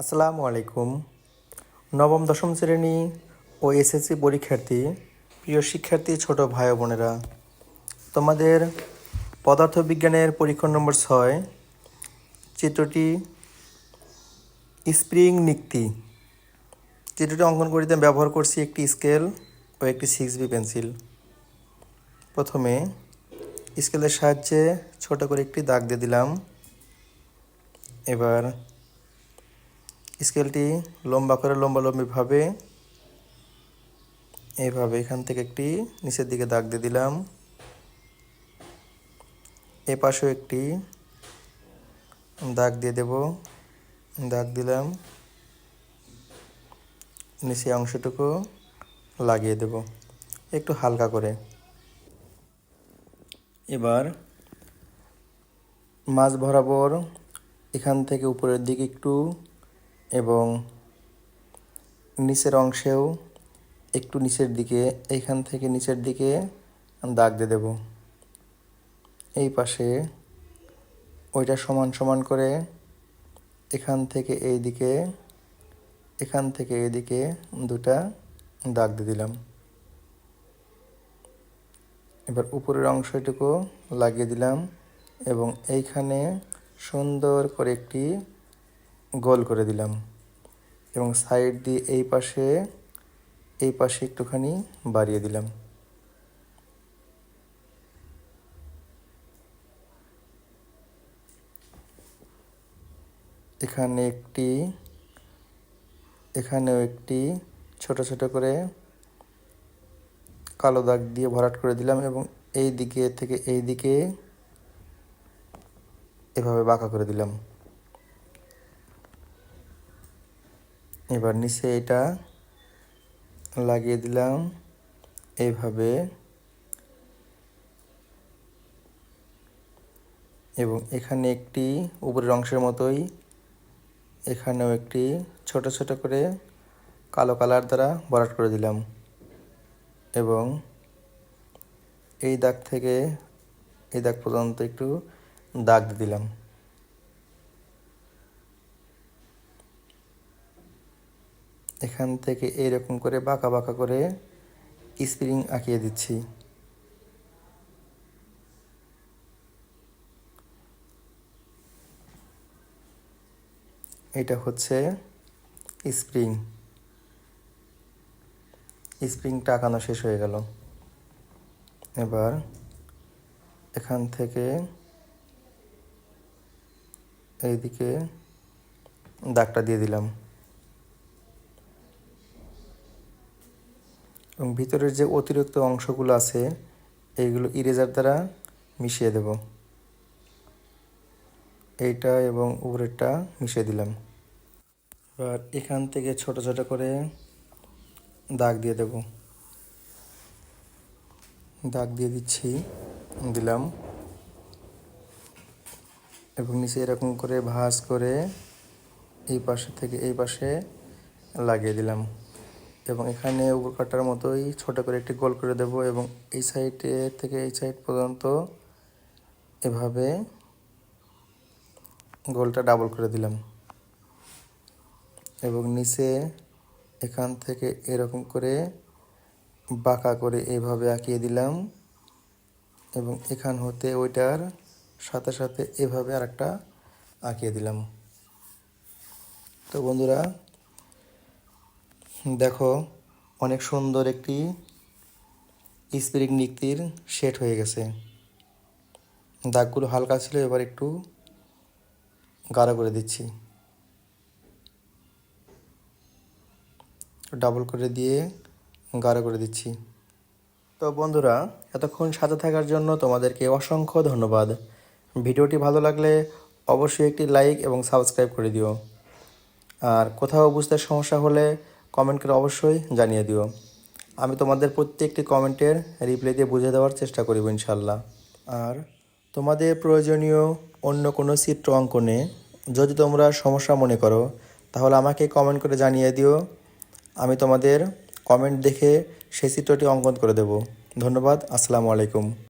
আসসালামু আলাইকুম। নবম, দশম শ্রেণি ও এসএসসি পরীক্ষার্থী, প্রিয় শিক্ষার্থী, ছোট ভাই বোনেরা, তোমাদের পদার্থবিজ্ঞানের পরীক্ষা নম্বর ছয়, চিত্রটি স্প্রিং নিক্তি। চিত্রটি অঙ্কন করিতে ব্যবহার করছি একটি স্কেল ও একটি সিক্স বি পেন্সিল। প্রথমে স্কেলের সাহায্যে ছোট করে একটি দাগ দিয়ে দিলাম। এবার স্কেলটি লম্বা করে লম্বালম্বিভাবে এইভাবে এখান থেকে একটি নিচের দিকে দাগ দিয়ে দিলাম। এ পাশেও একটি দাগ দিয়ে দেব, দাগ দিলাম। নিচে অংশটুকু লাগিয়ে দেব, একটু হালকা করে। এবার মাছ বরাবর এখান থেকে উপরের দিকে একটু এবং নিচের অংশেও একটু নিচের দিকে, এইখান থেকে নিচের দিকে দাগ দিয়ে দেব। এই পাশে ওইটা সমান সমান করে এখান থেকে এই দিকে এখান থেকে এদিকে দুটা দাগ দিয়ে দিলাম। এবার উপরের অংশটুকু লাগিয়ে দিলাম এবং এইখানে সুন্দর করে একটি গোল করে দিলাম। এবং সাইড দিয়ে এই পাশে এই পাশে একটুখানি বাড়িয়ে দিলাম। এখানে একটি, এখানেও একটি ছোট ছোট করে কালো দাগ দিয়ে ভরাট করে দিলাম এবং এই দিকে থেকে এই দিকে এভাবে বাঁকা করে দিলাম। এবার নিচে এটা লাগিয়ে দিলাম। এইভাবে এবং এখানে একটি উপরের অংশের মতোই এখানেও একটি ছোট ছোট করে কালো কালার দ্বারা ভরাট করে দিলাম। এবং এই দাগ থেকে, এই দাগ পর্যন্ত একটু দাগ দিলাম। এখান থেকে এইরকম করে বাঁকা বাঁকা করে স্প্রিং আঁকিয়ে দিচ্ছি। এটা হচ্ছে স্প্রিং। স্প্রিংটা আঁকানো শেষ হয়ে গেল। এবার এখান থেকে এইদিকে দাগটা দিয়ে দিলাম। এবং ভিতরের যে অতিরিক্ত অংশগুলো আছে, এইগুলো ইরেজার দ্বারা মিশিয়ে দেব। এইটা এবং উপরেরটা মিশিয়ে দিলাম। এবার এখান থেকে ছোট ছোট করে দাগ দিয়ে দেব। দাগ দিয়ে দিচ্ছি, দিলাম। এবং নিচে এরকম করে ভাঁজ করে এই পাশে থেকে এই পাশে লাগিয়ে দিলাম। এবং এখানে উপর কাটার মতোই ছোট করে একটি গোল করে দেব এবং এই সাইডে থেকে এই সাইড পর্যন্ত এভাবে গোলটা ডাবল করে দিলাম। এবং নিচে এখান থেকে এরকম করে বাঁকা করে এইভাবে আঁকিয়ে দিলাম এবং এখান হতে ওইটার সাথে সাথে এভাবে আরেকটা আঁকিয়ে দিলাম। তো বন্ধুরা দেখো, অনেক সুন্দর একটি স্প্রিং নিক্তির শেড হয়ে গেছে। দাগগুলো হালকা ছিল, এবার একটু গাঢ় করে দিচ্ছি। ডাবল করে দিয়ে গাঢ় করে দিচ্ছি। তো বন্ধুরা, এতক্ষণ সাথে থাকার জন্য তোমাদেরকে অসংখ্য ধন্যবাদ। ভিডিওটি ভালো লাগলে অবশ্যই একটি লাইক এবং সাবস্ক্রাইব করে দিও। আর কোথাও বুঝতে সমস্যা হলে কমেন্ট করে অবশ্যই জানিয়ে দিও। আমি তোমাদের প্রত্যেকটি কমেন্টের রিপ্লাই দিয়ে বুঝে দেওয়ার চেষ্টা করিব ইনশাল্লাহ আর তোমাদের প্রয়োজনীয় অন্য কোনো চিত্র অঙ্কনে যদি তোমরা সমস্যা মনে করো, তাহলে আমাকে কমেন্ট করে জানিয়ে দিও। আমি তোমাদের কমেন্ট দেখে সেই চিত্রটি অঙ্কন করে দেব। ধন্যবাদ, আসসালামু আলাইকুম।